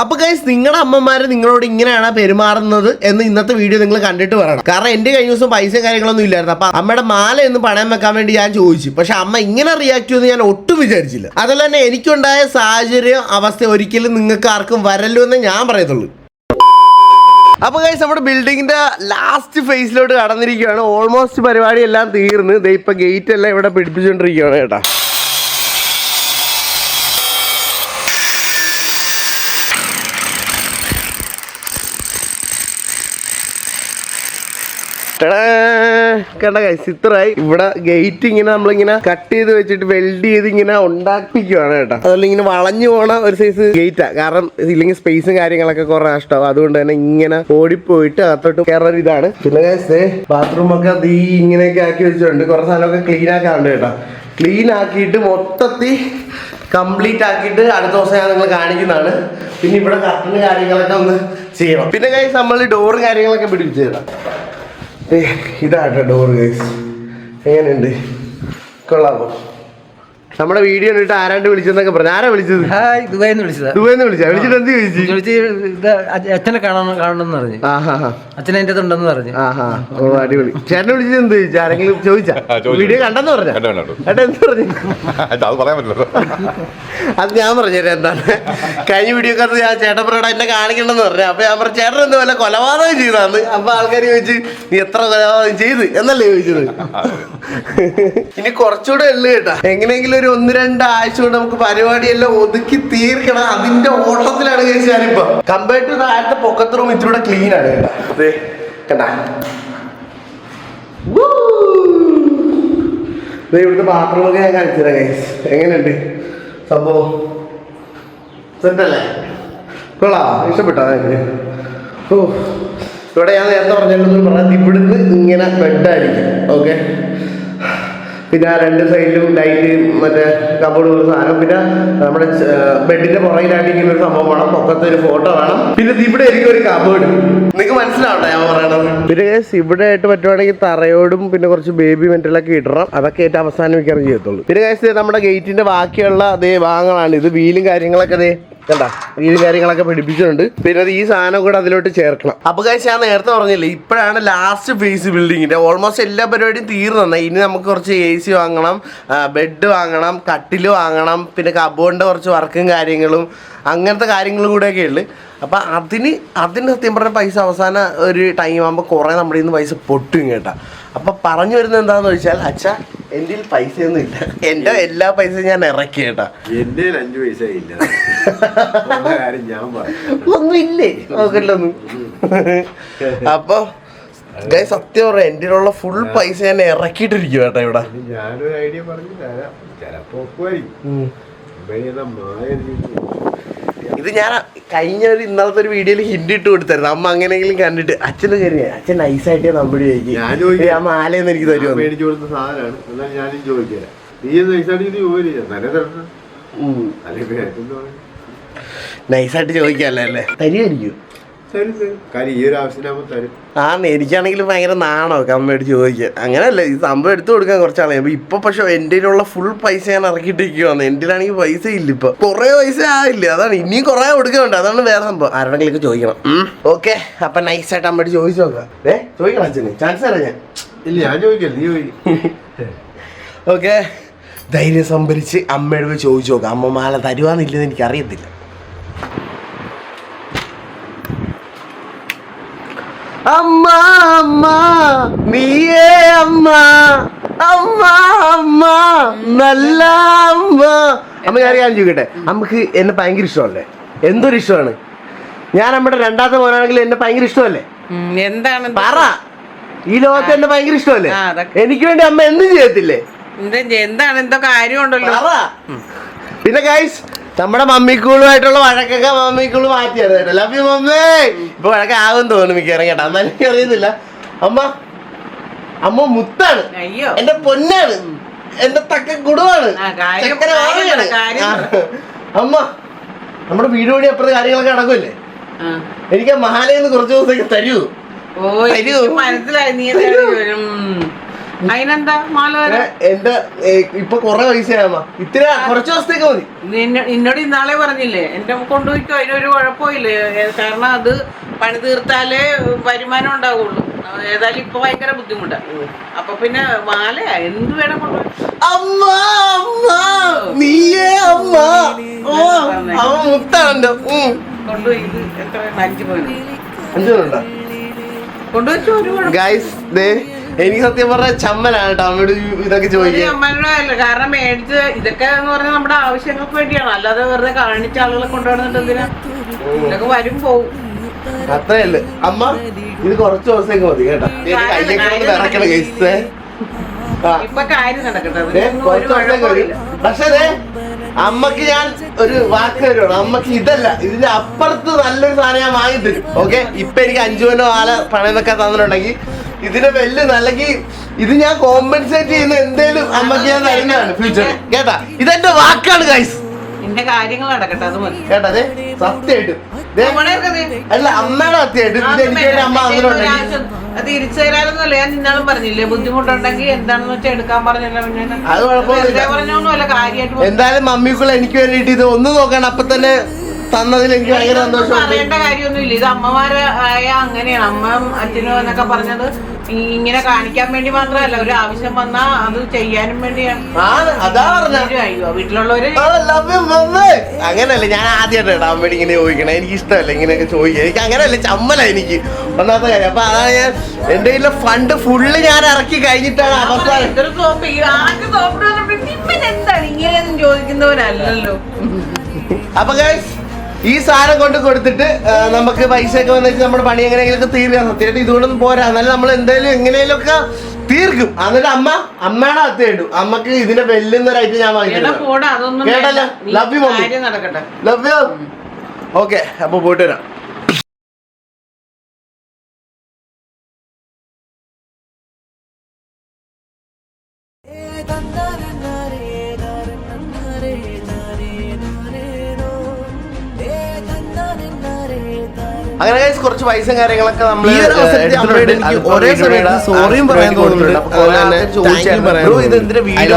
അപ്പൊ ഗൈസ് നിങ്ങളുടെ അമ്മമാര് നിങ്ങളോട് ഇങ്ങനെയാണ് പെരുമാറുന്നത് എന്ന് ഇന്നത്തെ വീഡിയോ നിങ്ങൾ കണ്ടിട്ട് പറയണം കാരണം എന്റെ കഴിഞ്ഞ ദിവസം പൈസ കാര്യങ്ങളൊന്നും ഇല്ലായിരുന്നു. അപ്പൊ അമ്മയുടെ മാല എന്ന് പണയം വെക്കാൻ വേണ്ടി ഞാൻ ചോദിച്ചു. പക്ഷെ അമ്മ ഇങ്ങനെ റിയാക്ട് ചെയ്യുമെന്ന് ഞാൻ ഒട്ടും വിചാരിച്ചില്ല. അതുപോലെ തന്നെ എനിക്കുണ്ടായ സാഹചര്യം അവസ്ഥ ഒരിക്കലും നിങ്ങൾക്ക് ആർക്കും വരല്ലോ എന്ന് ഞാൻ പറയത്തുള്ളൂ. അപ്പൊ ഗൈസ് നമ്മുടെ ബിൽഡിങ്ങിന്റെ ലാസ്റ്റ് ഫേസിലോട്ട് കടന്നിരിക്കുകയാണ്. ഓൾമോസ്റ്റ് പരിപാടി എല്ലാം തീർന്ന്. ദേ ഇപ്പൊ ഗേറ്റ് എല്ലാം ഇവിടെ പിടിപ്പിച്ചുകൊണ്ടിരിക്കുകയാണ് കേട്ടാ. കണ്ട ഇത്രയായി. ഇവിടെ ഗേറ്റ് ഇങ്ങനെ നമ്മളിങ്ങനെ കട്ട് ചെയ്ത് വെച്ചിട്ട് വെൽഡ് ചെയ്ത് ഇങ്ങനെ ഉണ്ടാക്കിപ്പിക്കുവാണ് കേട്ടോ. അതുപോലെ ഇങ്ങനെ വളഞ്ഞു പോണ ഒരു സൈസ് ഗേറ്റാ കാരണം ഇല്ലെങ്കിൽ സ്പേസും കാര്യങ്ങളൊക്കെ കുറെ നഷ്ടമാവും. അതുകൊണ്ട് തന്നെ ഇങ്ങനെ ഓടിപ്പോയിട്ട് അകത്തോട്ട് കയറുന്ന ഇതാണ്. പിന്നെ ബാത്റൂം ഒക്കെ തീ ഇങ്ങനെയൊക്കെ ആക്കി വെച്ചിട്ടുണ്ട്. കുറെ സാധനമൊക്കെ ക്ലീൻ ആക്കാറുണ്ട് കേട്ടോ. ക്ലീൻ ആക്കിയിട്ട് മൊത്തത്തിൽ കംപ്ലീറ്റ് ആക്കിയിട്ട് അടുത്ത ദിവസം ഞാൻ നിങ്ങൾ കാണിക്കുന്നതാണ്. പിന്നെ ഇവിടെ കട്ടിന് കാര്യങ്ങളൊക്കെ ഒന്ന് ചെയ്യണം. പിന്നെ ഗൈസ് നമ്മൾ ഡോറും കാര്യങ്ങളൊക്കെ പിടിപ്പിച്ചു തരാം. ഇതാട്ടോ ഡോർ ഗൈസ് എങ്ങനെയുണ്ട് കൊള്ളാമോ നമ്മുടെ വീഡിയോ കണ്ടിട്ട് ആരാണ്ട് വിളിച്ചെന്നൊക്കെ പറഞ്ഞു. ആരാ വിളിച്ചത്? ഹായ് ദുബായിന്ന് വിളിച്ചത്. വിളിച്ചാ വിളിച്ചിട്ട് എന്ത് ചോദിച്ചു? വിളിച്ച് ഇത് അച്ഛനെ കാണണം കാണണമെന്ന് പറഞ്ഞു. അച്ഛനെ എന്റെ ഉണ്ടെന്ന് പറഞ്ഞു. ഓ അടിപൊളി. ചേട്ടനെ വിളിച്ചത് എന്ത് ചോദിച്ചു? ആരെങ്കിലും ചോദിച്ചാ? വീഡിയോ കണ്ടെന്ന് പറഞ്ഞു? കണ്ടു, കണ്ടു. ഏട്ടാ എന്ത് പറഞ്ഞു? അത് പറയാൻ പറ്റില്ല അത് ഞാൻ പറഞ്ഞുതരാം എന്താണ്? കഴിഞ്ഞ വീഡിയോ കത്ത് ഞാൻ ചേട്ടൻ പറയടാ എന്നെ കാണിക്കണമെന്ന് പറഞ്ഞു. അപ്പൊ ഞാൻ പറഞ്ഞു ചേട്ടൻ എന്ത് വല്ല കൊലപാതകം ചെയ്താന്ന്? അപ്പൊ ആൾക്കാർ ചോദിച്ചു നീ എത്ര കൊലപാതകം ചെയ്ത്? എന്നല്ലേ ചോദിച്ചത്. ഇനി കുറച്ചുകൂടെ ഉള്ളു കേട്ടാ. എങ്ങനെയെങ്കിലും ഒരു ഒന്ന് രണ്ട് ആഴ്ച കൊണ്ട് നമുക്ക് പരിപാടിയെല്ലാം ഒതുക്കി തീർക്കണം. അതിന്റെ ഓട്ടത്തിലാണ് കഴിച്ച് ഞാനിപ്പോ. കമ്പയർഡ് ടു താഴത്തെ പൊക്കത്ത് റൂം ഇത്തിരി ക്ലീൻ ആണ് കേട്ടാ. ദേ, കണ്ടാ? ഇവിടുത്തെ ബാത്റൂമൊക്കെ ഞാൻ കാണിച്ചുതരാം ഗൈസ് എങ്ങനെയുണ്ട്? സംഭവം? സെറ്റല്ലേ കൊള്ളാം. ഇഷ്ടപ്പെട്ടോ എനിക്ക് ഓ ഇവിടെ ഞാൻ നേരത്തെ പറഞ്ഞിട്ടുണ്ടെന്ന് പറഞ്ഞാൽ ഇവിടുന്ന് ഇങ്ങനെ ബെഡായിരിക്കും ഓക്കെ പിന്നെ ആ രണ്ട് സൈഡിലും ലൈറ്റ് മറ്റേ കബോർഡ് ഒരു സാധനം. പിന്നെ നമ്മുടെ ബെഡിന്റെ പുറകിലായിട്ട് ഇങ്ങനെ ഒരു സംഭവം വേണം. പൊക്കത്തെ ഒരു ഫോട്ടോ വേണം. പിന്നെ ഇവിടെ എനിക്ക് ഒരു കബോർഡ്. നിങ്ങൾക്ക് മനസ്സിലാവട്ടെ ഞാൻ പറയണത് പിന്നെ ഇവിടെ ആയിട്ട് പറ്റുവാണെങ്കിൽ തറയോടും പിന്നെ കുറച്ച് ബേബി മെറ്റലൊക്കെ ഇടണം. അതൊക്കെ ഏറ്റവും അവസാനം വെക്കാറ് ചെയ്യത്തുള്ളൂ. പിന്നെ നമ്മുടെ ഗേറ്റിന്റെ ബാക്കിയുള്ള അതേ ഭാഗങ്ങളാണ്. ഇത് വീലും കാര്യങ്ങളൊക്കെ ദേ കണ്ടാ വീലും കാര്യങ്ങളൊക്കെ പിടിപ്പിച്ചിട്ടുണ്ട് പിന്നെ ഈ സാധനം കൂടെ അതിലോട്ട് ചേർക്കണം. അപ്പൊ കഴിച്ച് ഞാൻ നേരത്തെ പറഞ്ഞില്ലേ ഇപ്പോഴാണ് ലാസ്റ്റ് ഫേസ് ബിൽഡിങ്ങിന്റെ ഓൾമോസ്റ്റ് എല്ലാ പരിപാടിയും തീർന്നു ഇനി നമുക്ക് കുറച്ച് എ സി വാങ്ങണം ബെഡ് വാങ്ങണം കട്ടിൽ വാങ്ങണം പിന്നെ കബോർഡിന്റെ കുറച്ച് വർക്കും കാര്യങ്ങളും അങ്ങനത്തെ കാര്യങ്ങളും കൂടെയൊക്കെ ഉള്ളു. അപ്പൊ അതിന് അതിന് സത്യം പറഞ്ഞ പൈസ അവസാന ഒരു ടൈം ആകുമ്പോൾ കുറേ നമ്മുടെ ഇന്ന് പൈസ പൊട്ടും കേട്ടാ. അപ്പൊ പറഞ്ഞു വരുന്നത് എന്താന്ന് ചോദിച്ചാൽ അച്ഛ എന്റെ പൈസ ഒന്നും ഇല്ല. എന്റെ എല്ലാ പൈസയും ഞാൻ ഇറക്കി കേട്ടാ. എന്റെ അഞ്ചു പൈസ ഇല്ല. ഒന്നും ഇല്ലേ? നോക്കല്ലൊന്നും അപ്പൊ സത്യം പറയാം എന്റെ ഉള്ള ഫുൾ പൈസ ഞാൻ ഇറക്കിയിട്ടിരിക്കും കേട്ടോ ഇവിടെ. ഞാനൊരു ഐഡിയ പറഞ്ഞു തരാം. ചിലപ്പോ ഇത് ഞാൻ കഴിഞ്ഞ ഒരു ഇന്നലത്തെ ഒരു വീഡിയോയിൽ ഹിന്റ് ഇട്ട് കൊടുത്തായിരുന്നു. അമ്മ അങ്ങനെയെങ്കിലും കണ്ടിട്ട്. അച്ഛന് കയറിയ അച്ഛൻ നൈസായിട്ട് നമ്പടി ഞാൻ ചോദിക്കാം. ആ മാലയെന്ന് എനിക്ക് തരുമോ മേടിച്ചു കൊടുത്ത സാധനമാണ്. എന്നാൽ ഞാനും ചോദിക്കാം. നീ പൈസ ഇത് ചോദില്ല തന്നെ തരണം അല്ലെങ്കിൽ നൈസായിട്ട് ചോദിക്കാല്ലേ അല്ലേ? തരുമായിരിക്കും തരും തരും കാര്യം ഈ ഒരു ആവശ്യത്തിനാകുമ്പോൾ തരും. ആണ് എനിക്കാണെങ്കിൽ ഭയങ്കര നാണോ? കമ്മിയോട് ചോദിക്കാൻ അങ്ങനെയല്ല ഈ സംഭവം എടുത്തു കൊടുക്കാൻ കുറച്ചാളെ അപ്പൊ ഇപ്പൊ പക്ഷെ എന്റെ ഉള്ള ഫുൾ പൈസ ഞാൻ ഇറക്കിട്ടിരിക്കുവാണ് എന്റെ ആണെങ്കിൽ പൈസ ഇല്ല ഇപ്പൊ. കുറെ പൈസ ആയില്ല? അതാണ് ഇനിയും കുറെ കൊടുക്കുന്നുണ്ട്. അതാണ് വേറെ സംഭവം. ആരോടെങ്കിലും ചോദിക്കണം. ഓക്കെ. അപ്പൊ നൈസായിട്ട് അമ്മയോട് ചോദിച്ചു നോക്കാം. ഏ ചോദിക്കണം അച്ഛന്. ചാൻസ് തരാം ഞാൻ. ഇല്ല ഞാൻ ചോദിക്കാം നീ ചോദിക്കും. ഓക്കെ. ധൈര്യം സംഭരിച്ച് അമ്മയോട് പോയി ചോദിച്ചു നോക്കാം. അമ്മ മാല തരുവാന്നില്ലെന്ന് എനിക്ക് അറിയത്തില്ല അമ്മ അമ്മ നീയേ അമ്മ. അമ്മ അമ്മ നല്ല അമ്മ. അമ്മ ഞാൻ അറിയാൻ ചോദിക്കട്ടെ? നമുക്ക് എന്നെ ഭയങ്കര ഇഷ്ടമല്ലേ? എന്തൊരു ഇഷ്ടമാണ്? ഞാൻ നമ്മുടെ രണ്ടാമത്തെ മോനാണെങ്കിൽ എന്നെ ഭയങ്കര ഇഷ്ടമല്ലേ? എന്താണ്? പറ. ഈ ലോകത്ത് എന്നെ ഭയങ്കര ഇഷ്ടമല്ലേ? എനിക്ക് വേണ്ടി അമ്മ എന്തും ചെയ്യത്തില്ലേ? എന്താണ്? എന്തോ കാര്യമുണ്ടല്ലോ. പിന്നെ ഗൈസ് നമ്മുടെ മമ്മിക്കൂളുമായിട്ടുള്ള വഴക്കൊക്കെ മമ്മിക്കൂൾ മാറ്റിയായിരുന്നു കേട്ടോ. ലവ് യു മമ്മേ. ഇപ്പൊ വഴക്ക ആകും തോന്നുന്നു മിക്കവാറും കേട്ടോ. എന്നാലും എനിക്ക് അറിയുന്നില്ല. അമ്മ അമ്മ മുത്താണ്. അയ്യോ. എന്റെ പൊന്നാണ്. എന്റെ തക്ക കുടുവാണ്. അമ്മ നമ്മുടെ വീട് വഴി അപ്പുറത്തെ കാര്യങ്ങളൊക്കെ നടക്കൂല്ലേ എനിക്ക് മഹാലയെന്ന് കുറച്ച് ദിവസത്തേക്ക് തരൂ. ഓ തരൂ. മനസ്സിലായി. നീ. അതിനെന്താ മാല ഏ, തരാം എന്റെ ഏ, ഇപ്പൊ കൊറേ പൈസയാമ്മ ഇത്തിരി കുറച്ച് ദിവസത്തേക്ക് മതി. നിന്ന- നിന്നോട് ഇന്നാളെ പറഞ്ഞില്ലേ എന്റെ കൊണ്ടുപോയിക്കോ അതിനൊരു കുഴപ്പമില്ലേ. കാരണം അത് പണി തീർത്താലേ വരുമാനം ഉണ്ടാവുള്ളൂ. ഏതായാലും ഇപ്പൊ ഭയങ്കര ബുദ്ധിമുട്ടാണ് അപ്പൊ പിന്നെ മാലയാ എന്ത് വേണം കൊണ്ടുപോയി? അമ്മ അമ്മ നീയേ അമ്മ. ഓ അവൻ. കൊണ്ടുപോയി ഇത് എത്ര? അഞ്ചു പോയി അഞ്ചുണ്ടോ കൊണ്ടുവച്ചു ഒരു കുഴപ്പം ഗൈസ് ദേ എനിക്ക് സത്യം പറഞ്ഞ ചമ്മലാണ് കേട്ടോ അമ്മയോട് ഇതൊക്കെ അമ്മയുടെ അല്ല കാരണം മേടിച്ച് ഇതൊക്കെ എന്ന് പറഞ്ഞാൽ നമ്മുടെ ആവശ്യങ്ങൾക്ക് വേണ്ടിയാണ്. അല്ലാതെ വെറുതെ കാണിച്ച ആളുകളെ കൊണ്ടുവന്നിട്ട് എന്തിനാ? ഇതൊക്കെ വരും പോവും. അത്രയല്ല. അമ്മ ഇത് കുറച്ച് ദിവസത്തേക്ക് മതി കേട്ടോ. കയ്യൊക്കെ പക്ഷേ അമ്മയ്ക്ക് ഞാൻ ഒരു വാക്ക് തരുവാണ്. അമ്മയ്ക്ക് ഇതല്ല ഇതിന്റെ അപ്പുറത്ത് നല്ലൊരു സാധനം ഞാൻ വാങ്ങി തരും ഓക്കെ? ഇപ്പൊ എനിക്ക് അഞ്ചു മണി ആല പണയം വെക്കാൻ തന്നിട്ടുണ്ടെങ്കിൽ ഇതിന്റെ വെല്ല് അല്ലെങ്കിൽ ഇത് ഞാൻ കോമ്പൻസേറ്റ് ചെയ്യുന്ന എന്തേലും അമ്മയ്ക്ക് ഞാൻ തരുന്നതാണ് ഫ്യൂച്ചറിൽ കേട്ടാ? ഇതെന്റെ വാക്കാണ് ഗൈസ് നിന്റെ കാര്യങ്ങൾ നടക്കട്ടെ അത് മതി. കേട്ടാ ദേ സത്യമായിട്ടും. ദേ, നമ്മുടെയൊക്കെ ദേ, അല്ല അമ്മയുടെ സത്യമായിട്ടും ആ ഇത് എനിക്ക് വേണ്ടി അമ്മ സമയത്ത് തന്നിട്ടുണ്ടെങ്കിൽ ഒരാവശ്യം അത് തിരിച്ചു തരാനൊന്നുമല്ല. ഞാൻ നിന്നാളും പറഞ്ഞില്ലേ ബുദ്ധിമുട്ടുണ്ടെങ്കിൽ എന്താണെന്ന് വെച്ചാൽ എടുക്കാൻ പറഞ്ഞല്ല പിന്നെ. അത് കുഴപ്പമൊന്നുമില്ല. പറഞ്ഞൊന്നുമല്ല കാര്യമായിട്ട് എന്തായാലും മമ്മിക്കുള്ള എനിക്ക് വേണ്ടിയിട്ട് ഇത് ഒന്ന് നോക്കണം. അപ്പൊ തന്നെ തന്നതിൽ എനിക്ക് ഭയങ്കര സന്തോഷം പറയേണ്ട കാര്യമൊന്നുമില്ല. ഇത് അമ്മമാരായ അങ്ങനെയാണ്. അമ്മയും അച്ഛനും എന്നൊക്കെ പറഞ്ഞത്. ഇങ്ങനെ കാണിക്കാൻ വേണ്ടി മാത്രല്ല ഒരു ആവശ്യം വന്നാ അത് ചെയ്യാനും വേണ്ടിയാണ്. അതാ പറഞ്ഞു. വീട്ടിലുള്ളവര് അങ്ങനല്ല ഞാൻ ആദ്യമായിട്ട് അമ്മ ഇങ്ങനെ ചോദിക്കണേ. എനിക്ക് ഇഷ്ടമല്ല ഇങ്ങനെയൊക്കെ ചോദിക്കുക എനിക്ക് അങ്ങനെയല്ല ചമ്മല എനിക്ക്. ഒന്നാമത്തെ കാര്യം അപ്പൊ അതാണ് ഞാൻ എന്റെ കയ്യിലെ ഫണ്ട് ഫുള്ള് ഞാൻ ഇറക്കി കഴിഞ്ഞിട്ടാണ് അവസാനം. അപ്പൊ ഗൈസ് ഈ സാധനം കൊണ്ട് കൊടുത്തിട്ട് നമുക്ക് പൈസ ഒക്കെ വന്നു നമ്മുടെ പണി എങ്ങനെയെങ്കിലും തീരുക. സത്യമായിട്ട് ഇതുകൊണ്ടൊന്നും പോരാ. എന്നാലും നമ്മൾ എന്തായാലും എങ്ങനെയും ഒക്കെ തീർക്കും. എന്നിട്ട് അമ്മ അമ്മയുടെ അത്ത ഇടും അമ്മയ്ക്ക് ഇതിനെ വെല്ലുന്നൊരായിട്ട് ഞാൻ എടാ വാങ്ങിച്ചു പോടാ അതൊന്നും കേട്ടല്ലോ? ലവ് യു ഓക്കെ അപ്പൊ പോയിട്ട് വരാം. അങ്ങനെ guys കുറച്ച് പൈസ കാര്യങ്ങളൊക്കെ നമ്മൾ ഈ ഒരു അവസരത്തിൽ അമ്മയോട് എനിക്ക് ഒരേ സമയത്ത് സോറിയും പറയാൻ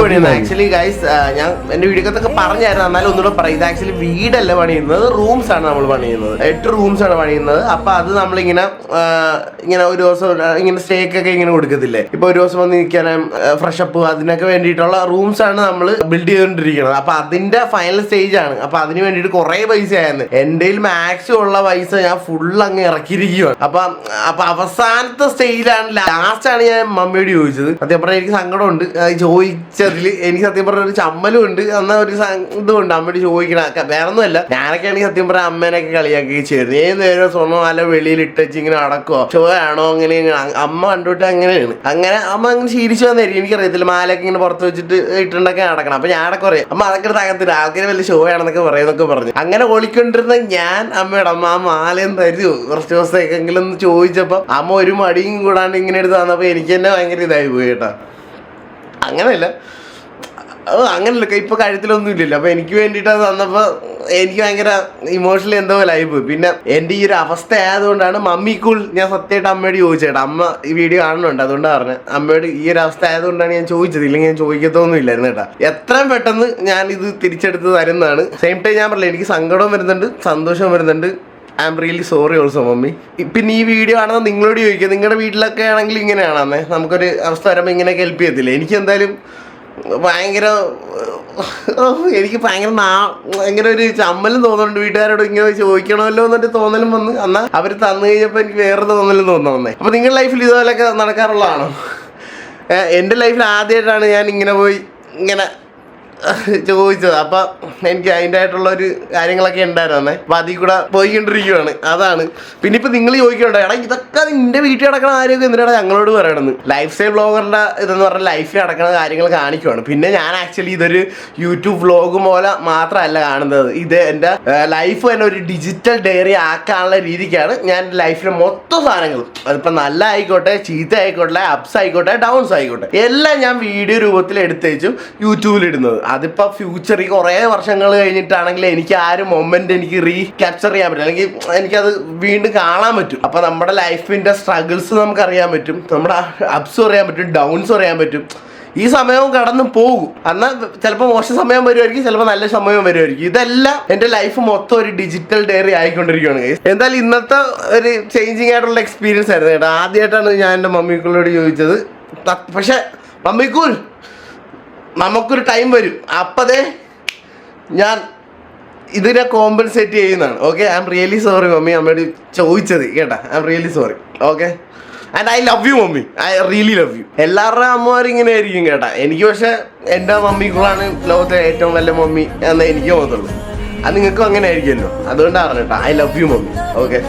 പണിയുന്നത് ആക്ച്വലി ഗൈസ് ഞാൻ എന്റെ വീഡിയോക്കത്തൊക്കെ പറഞ്ഞായിരുന്നു എന്നാലും ഒന്നുകൂടെ പറയും. ഇത് ആക്ച്വലി വീടല്ല പണിയുന്നത് റൂംസ് ആണ് നമ്മൾ പണിയുന്നത്. എട്ട് റൂംസ് ആണ് പണിയുന്നത്. അപ്പൊ അത് നമ്മളിങ്ങനെ ഇങ്ങനെ ഒരു ദിവസം ഇങ്ങനെ സ്റ്റേക്ക് ഒക്കെ ഇങ്ങനെ കൊടുക്കത്തില്ലേ? ഇപ്പൊ ഒരു ദിവസം വന്ന് നിൽക്കാനും ഫ്രഷ് അപ്പ് അതിനൊക്കെ വേണ്ടിയിട്ടുള്ള റൂംസ് ആണ് നമ്മൾ ബിൽഡ് ചെയ്തുകൊണ്ടിരിക്കുന്നത് അപ്പൊ അതിന്റെ ഫൈനൽ സ്റ്റേജ് ആണ്. അപ്പൊ അതിന് വേണ്ടിയിട്ട് കുറെ പൈസ ആയിരുന്നു എന്റെ മാക്സിമം ഉള്ള പൈസ ഞാൻ ഫുൾ അങ്ങ് ഇറക്കിയിരിക്കുകയാണ് അപ്പൊ അപ്പൊ അവസാനത്തെ സ്റ്റേജിലാണ് ലാസ്റ്റ് ആണ് ഞാൻ മമ്മിയോട് ചോദിച്ചത്. സത്യം പറഞ്ഞാൽ എനിക്ക് സങ്കടമുണ്ട്. ചോദിച്ചതിൽ എനിക്ക് സത്യം പറഞ്ഞ ഒരു ചമ്മലും ഉണ്ട് എന്നാ ഒരു ഇതുണ്ട് അമ്മയോട് ചോദിക്കണ വേറെ ഒന്നുമല്ല ഞാനൊക്കെ ആണെങ്കിൽ സത്യം പറഞ്ഞ അമ്മേനൊക്കെ കളിയാക്കി. ചേർന്ന് ഏത് നേരം സ്വർണമാല വെളിയിൽ ഇട്ടച്ച് ഇങ്ങനെ അടക്കോ ആണോ അങ്ങനെ അമ്മ കണ്ടുവിട്ട് അങ്ങനെയാണ്. അങ്ങനെ അമ്മ അങ്ങനെ ശീലിച്ചു വന്നായിരിക്കും എനിക്കറിയത്തില്ല. മാലയൊക്കെ ഇങ്ങനെ പുറത്ത് വെച്ചിട്ട് ഇട്ടുണ്ടൊക്കെ നടക്കണം. അപ്പൊ ഞാനൊക്കെ പറയാം അമ്മ അതൊക്കെ തകത്തില്ല ആൾക്കാർ വലിയ ഷോ ആണെന്നൊക്കെ പറയുന്നൊക്കെ പറഞ്ഞു. അങ്ങനെ ഒളിക്കൊണ്ടിരുന്ന ഞാൻ അമ്മയുടെ അമ്മ ആ മാലയും തരുമോ കുറച്ച് ദിവസത്തേക്കെങ്കിലും ചോദിച്ചപ്പോൾ ചോദിച്ചപ്പോ അമ്മ ഒരു മടിയും കൂടാണ്ട് ഇങ്ങനെ എടുത്ത് തന്നപ്പോ എനിക്ക് തന്നെ ഭയങ്കര ഇതായി പോയി കേട്ടാ. അങ്ങനെയല്ല. അങ്ങനല്ല ഇപ്പൊ കഴുത്തിലൊന്നും ഇല്ലല്ലോ. അപ്പൊ എനിക്ക് വേണ്ടിട്ട് അത് തന്നപ്പോ എനിക്ക് ഭയങ്കര ഇമോഷണലി എന്തോ ആയിപ്പോയി. പിന്നെ എന്റെ ഈ ഒരു അവസ്ഥ ആയതുകൊണ്ടാണ് മമ്മി കൂൾ ഞാൻ സത്യമായിട്ട് അമ്മയോട് ചോദിച്ചേട്ടാ അമ്മ ഈ വീഡിയോ കാണുന്നുണ്ട് അതുകൊണ്ടാണ് പറഞ്ഞത്. അമ്മയോട് ഈ ഒരു അവസ്ഥ ആയതുകൊണ്ടാണ് ഞാൻ ചോദിച്ചത്. ഇല്ലെങ്കിൽ ഞാൻ ചോദിക്കത്തൊന്നും ഇല്ലായിരുന്നു കേട്ടാ. എത്രയും പെട്ടെന്ന് ഞാൻ ഇത് തിരിച്ചെടുത്ത് തരുന്നതാണ്. സെയിം ടൈം ഞാൻ പറഞ്ഞില്ല എനിക്ക് സങ്കടവും വരുന്നുണ്ട് സന്തോഷവും വരുന്നുണ്ട്. I'm really sorry also mummy പിന്നെ ഈ വീഡിയോ ആണെന്ന് നിങ്ങളോട് ചോദിക്കുക നിങ്ങളുടെ വീട്ടിലൊക്കെ ആണെങ്കിൽ ഇങ്ങനെയാണെന്നേ. നമുക്കൊരു അവസ്ഥ വരുമ്പോൾ ഇങ്ങനെയൊക്കെ ഹെൽപ്പ് ചെയ്യത്തില്ല? എനിക്ക് എന്തായാലും ഭയങ്കര എനിക്ക് ഭയങ്കര നാ ഭയങ്കര ഒരു ചമ്മലും തോന്നുന്നുണ്ട്. വീട്ടുകാരോട് ഇങ്ങനെ ചോദിക്കണമല്ലോ എന്നൊരു തോന്നലും വന്ന്. എന്നാൽ അവർ തന്നു കഴിഞ്ഞപ്പോൾ എനിക്ക് വേറെ തോന്നലും തോന്നുന്നേ. അപ്പോൾ നിങ്ങളുടെ ലൈഫിൽ ഇതുപോലെയൊക്കെ നടക്കാറുള്ളതാണോ? എന്റെ ലൈഫിൽ ആദ്യമായിട്ടാണ് ഞാൻ ഇങ്ങനെ പോയി ഇങ്ങനെ ചോദിച്ചത്. അപ്പൊ എനിക്ക് അതിന്റെ ആയിട്ടുള്ള ഒരു കാര്യങ്ങളൊക്കെ ഉണ്ടായിരുന്നേ അപ്പൊ അതിൽ കൂടെ പോയിക്കൊണ്ടിരിക്കുവാണ്. അതാണ്. പിന്നെ ഇപ്പൊ നിങ്ങൾ ചോദിക്കണ്ട എടാ ഇതൊക്കെ നിന്റെ വീട്ടിൽ അടക്കണ കാര്യമൊക്കെ എന്തിനാണ് ഞങ്ങളോട് പറയണത്? ലൈഫ് സ്റ്റൈൽ ബ്ലോഗറിന്റെ ഇതെന്ന് പറഞ്ഞാൽ ലൈഫിൽ നടക്കുന്ന കാര്യങ്ങൾ കാണിക്കുവാണ്. പിന്നെ ഞാൻ ആക്ച്വലി ഇതൊരു യൂട്യൂബ് വ്ലോഗ് പോലെ മാത്രമല്ല കാണുന്നത്. ഇത് എന്റെ ലൈഫ് തന്നെ ഒരു ഡിജിറ്റൽ ഡയറി ആക്കാനുള്ള രീതിക്കാണ് ഞാൻ ലൈഫിലെ മൊത്തം സാധനങ്ങളും. അതിപ്പോ നല്ല ആയിക്കോട്ടെ ചീത്ത ആയിക്കോട്ടെ അപ്സ് ആയിക്കോട്ടെ ഡൗൺസ് ആയിക്കോട്ടെ എല്ലാം ഞാൻ വീഡിയോ രൂപത്തിൽ എടുത്തേച്ചും യൂട്യൂബിൽ ഇടുന്നത്. അതിപ്പോ ഈ കുറേ വർഷങ്ങൾ കഴിഞ്ഞിട്ടാണെങ്കിൽ എനിക്ക് ആ ഒരു മൊമെന്റ് എനിക്ക് റീ ക്യാപ്ചർ ചെയ്യാൻ പറ്റും. അല്ലെങ്കിൽ എനിക്കത് വീണ്ടും കാണാൻ പറ്റും. അപ്പൊ നമ്മുടെ ലൈഫിന്റെ സ്ട്രഗിൾസ് നമുക്ക് അറിയാൻ പറ്റും. നമ്മുടെ അപ്സ് അറിയാൻ പറ്റും. ഡൗൺസ് അറിയാൻ പറ്റും. ഈ സമയവും കടന്നു പോകും. എന്നാൽ ചിലപ്പോൾ മോശം സമയം വരുമായിരിക്കും ചിലപ്പോൾ നല്ല സമയം വരുമായിരിക്കും ഇതെല്ലാം എന്റെ ലൈഫ് മൊത്തം ഒരു ഡിജിറ്റൽ ഡയറി ആയിക്കൊണ്ടിരിക്കുകയാണ്. എന്തായാലും ഇന്നത്തെ ഒരു ചേഞ്ചിങ് ആയിട്ടുള്ള എക്സ്പീരിയൻസ് ആയിരുന്നു കേട്ടോ. ആദ്യമായിട്ടാണ് ഞാൻ എന്റെ മമ്മിക്കുള്ളോട് ചോദിച്ചത്. പക്ഷെ മമ്മിക്കൂൽ നമുക്കൊരു ടൈം വരും. അപ്പതേ ഞാൻ ഇതിനെ കോമ്പൻസേറ്റ് ചെയ്യുന്നതാണ്. Okay I'm really sorry mummy. അമ്മയോട് ചോദിച്ചത് കേട്ടാ. I'm really sorry okay and I love you mummy. I really love you എല്ലാവരുടെയും അമ്മമാരും ഇങ്ങനെ ആയിരിക്കും കേട്ടാ. എനിക്ക് പക്ഷെ എന്റെ മമ്മിക്കുള്ളാണ് ലോകത്തെ ഏറ്റവും നല്ല മമ്മി എന്ന് എനിക്ക് തോന്നുള്ളൂ അത് നിങ്ങൾക്കും അങ്ങനെ ആയിരിക്കുമല്ലോ. അതുകൊണ്ടാണ് കേട്ടോ. I love you mummy. Okay